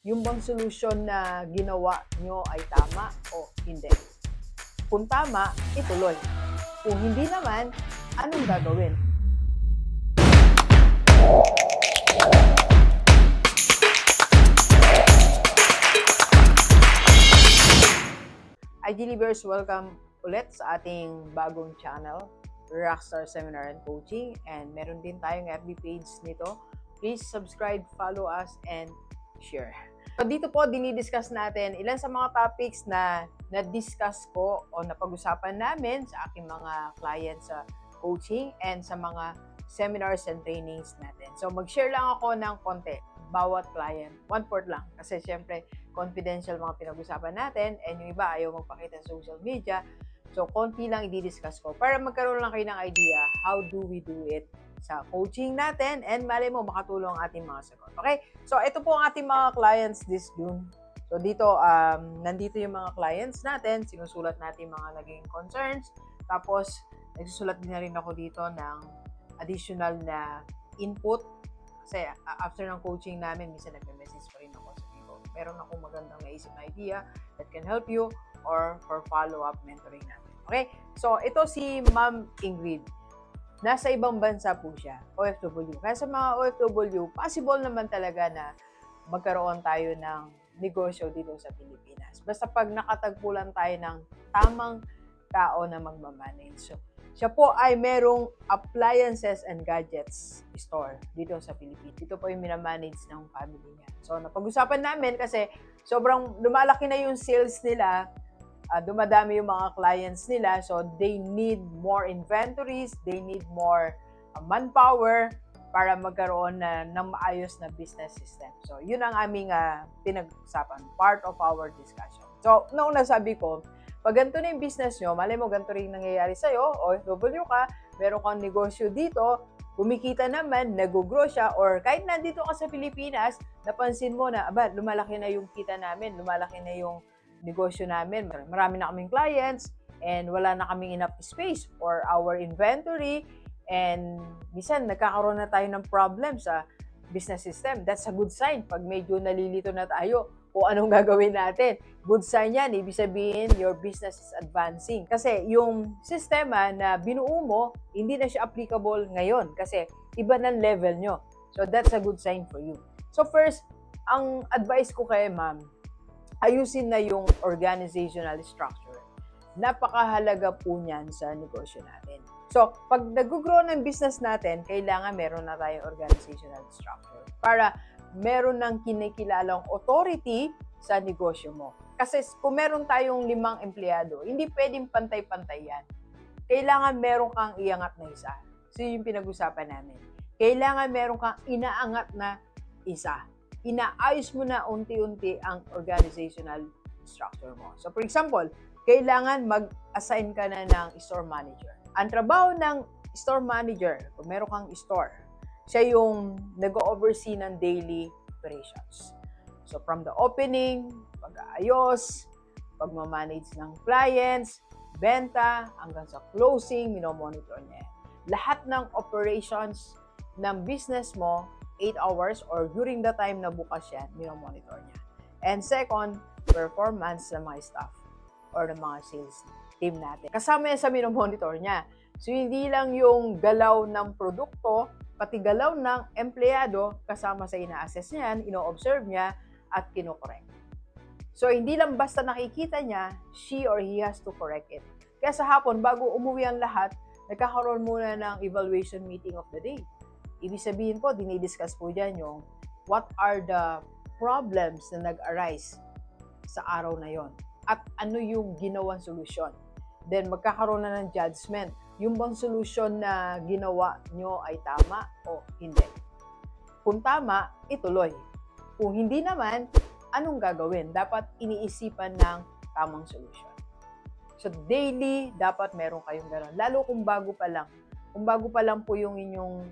yung bang solusyon na ginawa nyo ay tama o hindi. Kung tama, ituloy. Kung hindi naman, anong gagawin? IG Livers, welcome ulit sa ating bagong channel, Rockstar Seminar and Coaching. And meron din tayong FB page nito. Please subscribe, follow us, and share. So dito po, dinidiscuss natin ilan sa mga topics na na-discuss ko o napag-usapan namin sa aking mga clients sa coaching and sa mga seminars and trainings natin. So mag-share lang ako ng konti bawat client. One-fourth lang. Kasi syempre, confidential mga pinag-usapan natin and yung iba ayaw magpakita sa social media. So, konti lang i-discuss ko para magkaroon lang kayo ng idea how do we do it sa coaching natin and mali mo makatulong ang ating mga sagot. Okay? So, ito po ang ating mga clients this June. So, dito, um, nandito yung mga clients natin. Sinusulat natin mga naging concerns. Tapos, nagsusulat din na rin ako dito ng additional na input. Kasi after ng coaching namin, minsan nagme-message pa rin ako sa people. Meron akong magandang naisip na idea that can help you or for follow-up mentoring natin. Okay? So, ito si Ma'am Ingrid. Nasa ibang bansa po siya, OFW. Kaya sa mga OFW, possible naman talaga na magkaroon tayo ng negosyo dito sa Pilipinas. Basta pag nakatagpo tayo ng tamang tao na magmamanage. So, siya po ay merong appliances and gadgets store dito sa Pilipinas. Dito po yung minamanage ng family niya. So, napag-usapan namin kasi sobrang lumalaki na yung sales nila, uh, dumadami yung mga clients nila, so they need more inventories, they need more uh, manpower para magkaroon na ng maayos na business system. So, yun ang aming uh, pinag-usapan, part of our discussion. So, noong nasabi ko, pag ganito na yung business nyo, malay mo ganito rin nangyayari sa'yo, OFW ka, meron kang negosyo dito, kumikita naman, nag-grow siya, or kahit nandito ka sa Pilipinas, napansin mo na, aba, lumalaki na yung kita namin, lumalaki na yung negosyo namin, marami na kaming clients, and wala na kaming enough space for our inventory, and minsan nagkakaroon na tayo ng problem sa business system. That's a good sign. Pag medyo nalilito na tayo, kung anong gagawin natin. Good sign yan. Ibig sabihin, your business is advancing. Kasi yung sistema na binuo mo, hindi na siya applicable ngayon. Kasi iba ng level nyo. So, that's a good sign for you. So, first, ang advice ko kay ma'am, ayusin na yung organizational structure. Napakahalaga po niyan sa negosyo natin. So, pag nag-grow ng business natin, kailangan meron na tayong organizational structure para meron ng kinikilalang authority sa negosyo mo. Kasi kung meron tayong limang empleyado, hindi pwedeng pantay-pantay yan. Kailangan meron kang iangat na isa. So, yun yung pinag-usapan namin. Kailangan meron kang inaangat na isa. Inaayos mo na unti-unti ang organizational structure mo. So, for example, kailangan mag-assign ka na ng store manager. Ang trabaho ng store manager, kung meron kang store, siya yung nag-oversee ng daily operations. So, from the opening, pag-aayos, pagmamanage ng clients, benta, hanggang sa closing, minomonitor niya. Lahat ng operations ng business mo, 8 hours or during the time na bukas yan, minomonitor niya. And second, performance ng mga staff or ng mga sales team natin. Kasama yan sa minomonitor niya. So, hindi lang yung galaw ng produkto, pati galaw ng empleyado kasama sa ina-assess niya, ino-observe niya, at kinokorek. So, hindi lang basta nakikita niya, she or he has to correct it. Kaya sa hapon, bago umuwi ang lahat, nagkakaroon muna ng evaluation meeting of the day. Ibig sabihin po, dinidiscuss po dyan yung what are the problems na nag-arise sa araw na yon at ano yung ginawang solusyon. Then, magkakaroon na ng judgment. Yung bang solusyon na ginawa nyo ay tama o hindi. Kung tama, ituloy. Kung hindi naman, anong gagawin? Dapat iniisipan ng tamang solusyon. So, daily, dapat meron kayong gano'n. Lalo kung bago pa lang. Kung bago pa lang po yung inyong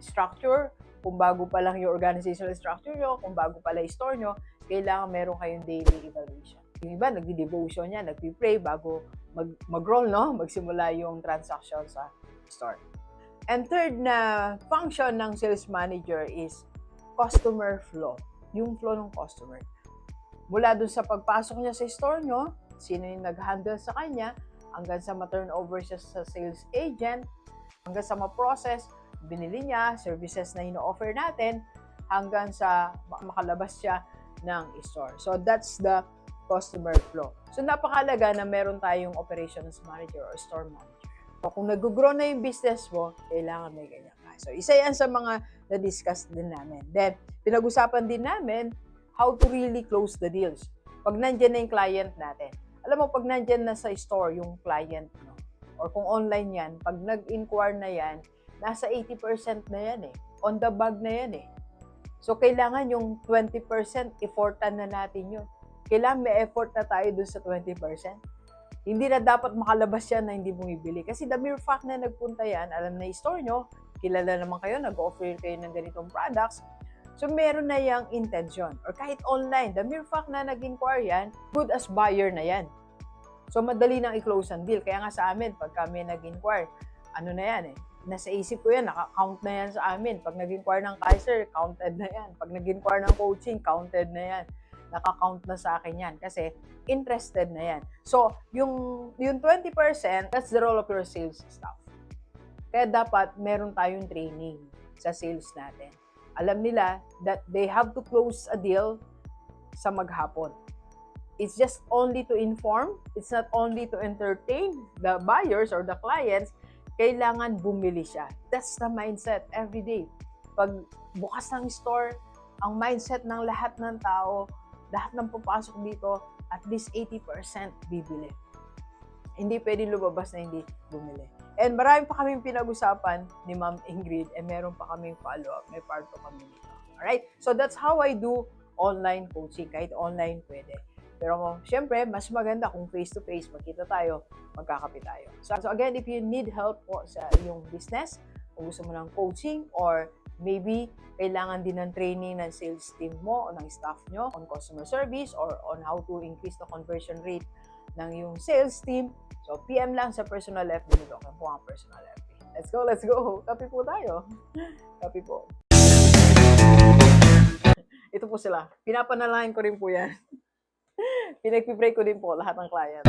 structure, kung bago pa lang yung organizational structure nyo, kung bago pa lang yung store nyo, kailangan meron kayong daily evaluation. Yung iba, nagdi-devotion yan, nagpi-pray bago mag- mag-roll, no? Magsimula yung transaction sa store. And third na function ng sales manager is customer flow. yung flow ng customer. Mula dun sa pagpasok niya sa store nyo, sino yung nag-handle sa kanya, hanggang sa ma-turnover siya sa sales agent, hanggang sa ma-process, binili niya, services na ino-offer natin, hanggang sa ma- makalabas siya ng store. So, that's the customer flow. So, napakalaga na meron tayong operations manager or store manager. So, kung nag-grow na yung business mo, kailangan may ganyan ka. So, isa yan sa mga na-discuss din namin. Then, pinag-usapan din namin how to really close the deals. Pag nandyan na yung client natin. Alam mo, pag nandyan na sa store yung client mo, or kung online yan, pag nag-inquire na yan, nasa 80% na yan eh. On the bag na yan eh. So, kailangan yung 20%, effortan na natin yun. Kailangan may effort na tayo dun sa 20%. Hindi na dapat makalabas yan na hindi bumibili. Kasi the mere fact na nagpunta yan, alam na yung store nyo, kilala naman kayo, nag-offer kayo ng ganitong products, So, meron na yung intention. Or kahit online, the mere fact na nag-inquire yan, good as buyer na yan. So, madali nang i-close ang deal. Kaya nga sa amin, pag kami nag-inquire, ano na yan eh, nasa isip ko yan, naka-count na yan sa amin. Pag nag-inquire ng Kaiser, counted na yan. Pag nag-inquire ng coaching, counted na yan. Naka-count na sa akin yan kasi interested na yan. So, yung, yung 20%, that's the role of your sales staff. Kaya dapat meron tayong training sa sales natin. Alam nila that they have to close a deal sa maghapon. It's just only to inform, it's not only to entertain the buyers or the clients, kailangan bumili siya. That's the mindset every day. Pag bukas ng store, ang mindset ng lahat ng tao, lahat ng papasok dito, at least 80% bibili. Hindi pwede lumabas na hindi bumili. And marami pa kaming pinag-usapan ni Ma'am Ingrid and meron pa kaming follow-up. May part pa kami dito. Alright? So that's how I do online coaching. Kahit online pwede. Pero syempre, mas maganda kung face-to-face, magkita tayo, magkakape tayo. So, so again, if you need help po sa iyong business, kung gusto mo ng coaching or maybe kailangan din ng training ng sales team mo o ng staff nyo on customer service or on how to increase the conversion rate ng yung sales team. So, PM lang sa personal FB nito. Kaya po ang personal FB. Let's go, let's go. Kape po tayo. Kape po. Ito po sila. Pinapanalangin ko rin po yan. Pinagpipray ko din po lahat ng client.